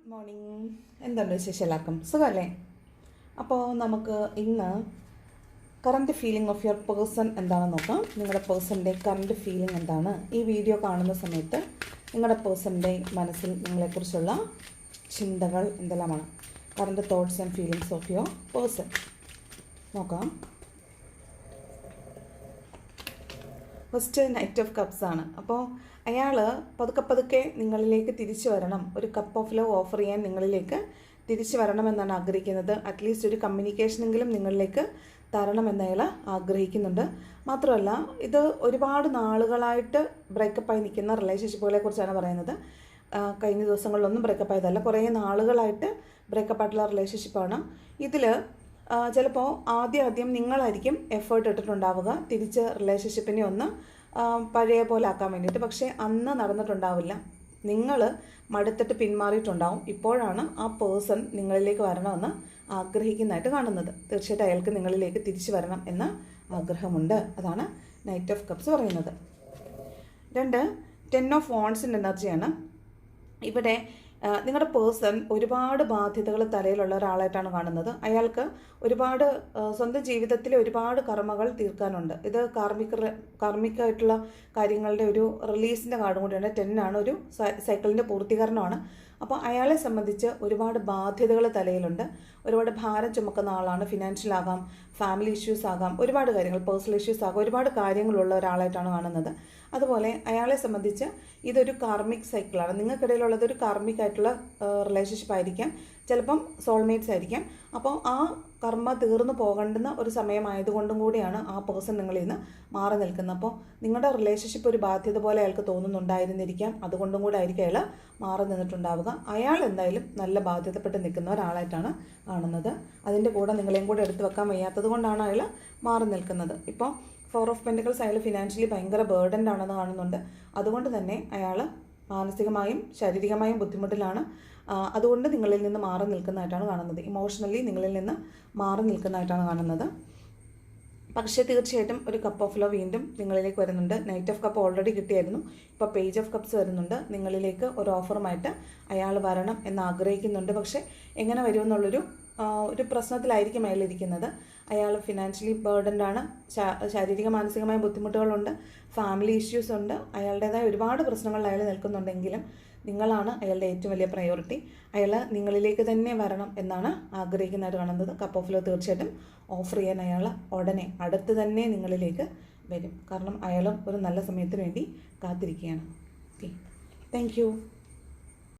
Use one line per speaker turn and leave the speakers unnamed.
Good morning എന്തുണ്ട് വിശേഷം എല്ലാവർക്കും? സുഖമല്ലേ? അപ്പോൾ നമുക്ക് ഇന്ന് current feeling of your person എന്താണെന്ന് നോക്കാം. നിങ്ങളുടെ പേഴ്സണിന്റെ കറണ്ട് ഫീലിംഗ് എന്താണ്? ഈ വീഡിയോ കാണുന്ന സമയത്ത് നിങ്ങളുടെ പേഴ്സണിന്റെ മനസ്സിൽ നിങ്ങളെക്കുറിച്ചുള്ള ചിന്തകൾ എന്തെല്ലാമാണ്? Current thoughts and feelings of your person നോക്കാം. ഫസ്റ്റ് നൈറ്റ് ഓഫ് കപ്സ് ആണ്. അപ്പോൾ അയാൾ പതുക്കെ പതുക്കെ നിങ്ങളിലേക്ക് തിരിച്ചു വരണം. ഒരു കപ്പ് ഓഫ് ലവ് ഓഫർ ചെയ്യാൻ നിങ്ങളിലേക്ക് തിരിച്ചു വരണമെന്നാണ് ആഗ്രഹിക്കുന്നത്. അറ്റ്ലീസ്റ്റ് ഒരു കമ്മ്യൂണിക്കേഷനെങ്കിലും നിങ്ങളിലേക്ക് തരണമെന്ന് അയാൾ ആഗ്രഹിക്കുന്നുണ്ട്. മാത്രമല്ല ഇത് ഒരുപാട് നാളുകളായിട്ട് ബ്രേക്കപ്പായി നിൽക്കുന്ന റിലേഷൻഷിപ്പുകളെ കുറിച്ചാണ് പറയുന്നത്. കഴിഞ്ഞ ദിവസങ്ങളിലൊന്നും ബ്രേക്കപ്പ് ആയതല്ല. കുറേ നാളുകളായിട്ട് ബ്രേക്കപ്പ് ആയിട്ടുള്ള റിലേഷൻഷിപ്പാണ് ഇതിൽ ചിലപ്പോൾ ആദ്യം ആദ്യം നിങ്ങളായിരിക്കും എഫേർട്ട് ഇട്ടിട്ടുണ്ടാവുക. തിരിച്ച് റിലേഷൻഷിപ്പിനെ ഒന്ന് പഴയ പോലെ ആക്കാൻ വേണ്ടിയിട്ട്. പക്ഷേ അന്ന് നടന്നിട്ടുണ്ടാവില്ല. നിങ്ങൾ മടുത്തിട്ട് പിന്മാറിയിട്ടുണ്ടാവും. ഇപ്പോഴാണ് ആ പേഴ്സൺ നിങ്ങളിലേക്ക് വരണമെന്ന് ആഗ്രഹിക്കുന്നതായിട്ട് കാണുന്നത്. തീർച്ചയായിട്ടും അയാൾക്ക് നിങ്ങളിലേക്ക് തിരിച്ചു വരണം എന്ന ആഗ്രഹമുണ്ട്. അതാണ് നൈറ്റ് ഓഫ് കപ്സ് പറയുന്നത്. രണ്ട് ടെൻ ഓഫ് വോൺസിന്റെ എനർജിയാണ്. ഇവിടെ നിങ്ങളുടെ പേഴ്സൺ ഒരുപാട് ബാധ്യതകൾ തലയിലുള്ള ഒരാളായിട്ടാണ് കാണുന്നത്. അയാൾക്ക് ഒരുപാട് സ്വന്തം ജീവിതത്തിലെ ഒരുപാട് കർമ്മകൾ തീർക്കാനുണ്ട്. ഇത് കാർമിക കാർമികമായിട്ടുള്ള കാര്യങ്ങളുടെ ഒരു റിലീസിന്റെ കാർഡും കൂടിയാണ് ടെന്നാണ് ഒരു സൈക്കിളിന്റെ പൂർത്തീകരണമാണ്. അപ്പോൾ അയാളെ സംബന്ധിച്ച് ഒരുപാട് ബാധ്യതകൾ തലയിലുണ്ട്. ഒരുപാട് ഭാരം ചുമക്കുന്ന ആളാണ്. ഫിനാൻഷ്യൽ ആകാം ഫാമിലി ഇഷ്യൂസ് ആകാം ഒരുപാട് കാര്യങ്ങൾ പേഴ്സണൽ ഇഷ്യൂസ് ആകാം ഒരുപാട് കാര്യങ്ങളുള്ള ഒരാളായിട്ടാണ് കാണുന്നത്. അതുപോലെ അയാളെ സംബന്ധിച്ച് ഇതൊരു കാർമിക് സൈക്കിളാണ് നിങ്ങൾക്കിടയിലുള്ളത് ഒരു കാർമിക് ആയിട്ടുള്ള റിലേഷൻഷിപ്പ് ആയിരിക്കാം. ചിലപ്പം സോൾമേറ്റ്സ് ആയിരിക്കാം. അപ്പോൾ ആ കർമ്മ തീർന്നു പോകേണ്ടുന്ന ഒരു സമയമായതുകൊണ്ടും കൂടിയാണ് ആ പേഴ്സൺ നിങ്ങളിൽ നിന്ന് മാറി നിൽക്കുന്നത്. അപ്പോൾ നിങ്ങളുടെ റിലേഷൻഷിപ്പ് ഒരു ബാധ്യത പോലെ അയാൾക്ക് തോന്നുന്നുണ്ടായിരുന്നിരിക്കാം. അതുകൊണ്ടും കൂടെ ആയിരിക്കും അയാൾ മാറി നിന്നിട്ടുണ്ടാവുക. അയാൾ എന്തായാലും നല്ല ബാധ്യതപ്പെട്ട് നിൽക്കുന്ന ഒരാളായിട്ടാണ് കാണുന്നത്. അതിന്റെ കൂടെ നിങ്ങളെയും കൂടെ എടുത്തു വെക്കാൻ വയ്യാത്തത് കൊണ്ടാണ് അയാൾ മാറി നിൽക്കുന്നത്. ഇപ്പോൾ ഫോർ ഓഫ് പെന്റിക്കൽസ് അയാൾ ഫിനാൻഷ്യലി ഭയങ്കര ബേർഡൻഡ് ആണെന്ന് കാണുന്നുണ്ട്. അതുകൊണ്ട് തന്നെ അയാൾ മാനസികമായും ശാരീരികമായും ബുദ്ധിമുട്ടിലാണ്. അതുകൊണ്ട് നിങ്ങളിൽ നിന്ന് മാറി നിൽക്കുന്നതായിട്ടാണ് കാണുന്നത്. ഇമോഷണലി നിങ്ങളിൽ നിന്ന് മാറി നിൽക്കുന്നതായിട്ടാണ് കാണുന്നത്. പക്ഷേ തീർച്ചയായിട്ടും ഒരു കപ്പ് ഓഫ് ലോ വീണ്ടും നിങ്ങളിലേക്ക് വരുന്നുണ്ട്. നൈറ്റ് ഓഫ് കപ്പ് ഓൾറെഡി കിട്ടിയായിരുന്നു. ഇപ്പോൾ പേജ് ഓഫ് കപ്സ് വരുന്നുണ്ട്. നിങ്ങളിലേക്ക് ഒരു ഓഫറുമായിട്ട് അയാൾ വരണം എന്ന് ആഗ്രഹിക്കുന്നുണ്ട്. പക്ഷേ എങ്ങനെ വരുമെന്നുള്ളൊരു ഒരു പ്രശ്നത്തിലായിരിക്കും അയാൾ ഇരിക്കുന്നത് അയാൾ ഫിനാൻഷ്യലി ബേർഡൻഡാണ് ആണ്. ശാരീരിക മാനസികമായ ബുദ്ധിമുട്ടുകളുണ്ട്. ഫാമിലി ഇഷ്യൂസ് ഉണ്ട്. അയാളുടേതായ ഒരുപാട് പ്രശ്നങ്ങളിൽ അയാൾ നിൽക്കുന്നുണ്ടെങ്കിലും നിങ്ങളാണ് അയാളുടെ ഏറ്റവും വലിയ പ്രയോറിറ്റി അയാൾ നിങ്ങളിലേക്ക് തന്നെ വരണം എന്നാണ് ആഗ്രഹിക്കുന്നതായിട്ട് കാണുന്നത്. കപ്പ് ഓഫ് ലോ തീർച്ചയായിട്ടും ഓഫർ ചെയ്യാൻ അയാൾ ഉടനെ അടുത്ത് തന്നെ നിങ്ങളിലേക്ക് വരും. കാരണം അയാളും ഒരു നല്ല സമയത്തിന് വേണ്ടി കാത്തിരിക്കുകയാണ്. Okay thank